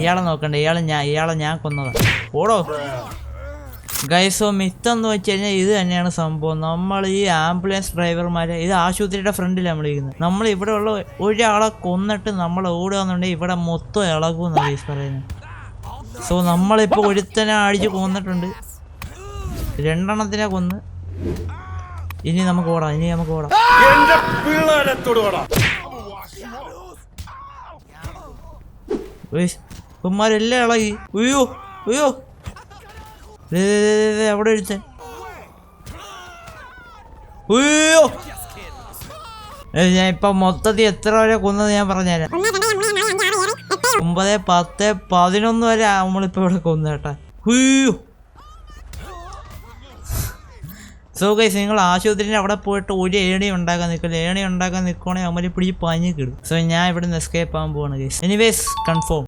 ഇയാളെ നോക്കണ്ട ഇയാളെ ഞാൻ ഇയാളെ ഞാൻ കൊന്നതാ. ഓടോ. ഗൈസോ മിത്തെന്ന് വെച്ച് കഴിഞ്ഞാൽ ഇത് തന്നെയാണ് സംഭവം. നമ്മൾ ഈ ആംബുലൻസ് ഡ്രൈവർമാരെ ഇത് ആശുപത്രിയുടെ ഫ്രണ്ടിലാണ് നമ്മൾ ഇരിക്കുന്നത്. നമ്മൾ ഇവിടെ ഉള്ള ഒരാളെ കൊന്നിട്ട് നമ്മൾ ഓടുക എന്നുണ്ടെങ്കിൽ ഇവിടെ മൊത്തം ഇളകുമെന്നാണ് ഗൈസ് പറയുന്നത് സോ നമ്മളിപ്പോൾ ഒരുത്തനെ അടിച്ച് കൊന്നിട്ടുണ്ട്. രണ്ടെണ്ണത്തിനെ കൊന്ന്. ഇനി നമുക്ക് ഓടാം ഇനി നമുക്ക് ഓടാം. എന്റെ ഉമ്മാരെല്ലാം ഇളകി. ഉയ്യോ ഉയ്യോ. അവിടെ ഒരുത്തൻ ഉയ്യോ. ഞാൻ ഇപ്പൊ മൊത്തത്തിൽ എത്ര വരെ കൊന്നത് ഞാൻ പറഞ്ഞുതരാം. ഒമ്പത് പത്ത് പതിനൊന്ന് വരെ നമ്മളിപ്പോ ഇവിടെ കൊന്നു കേട്ടാ. ഉയ്യോ. സോ ഗൈസ് നിങ്ങൾ ആശുപത്രിയിൽ അവിടെ പോയിട്ട് ഒരു ഏണി ഉണ്ടാക്കാൻ നിൽക്കില്ല. ഏണി ഉണ്ടാക്കാൻ നിൽക്കുവാണെങ്കിൽ അവന്മാർ പിടി പഞ്ഞ് കിടും. സോ ഞാൻ ഇവിടെ നിന്ന് എസ്കേപ്പ് ആകാൻ പോവാണ് ഗൈസ് എനിവേസ് കൺഫേം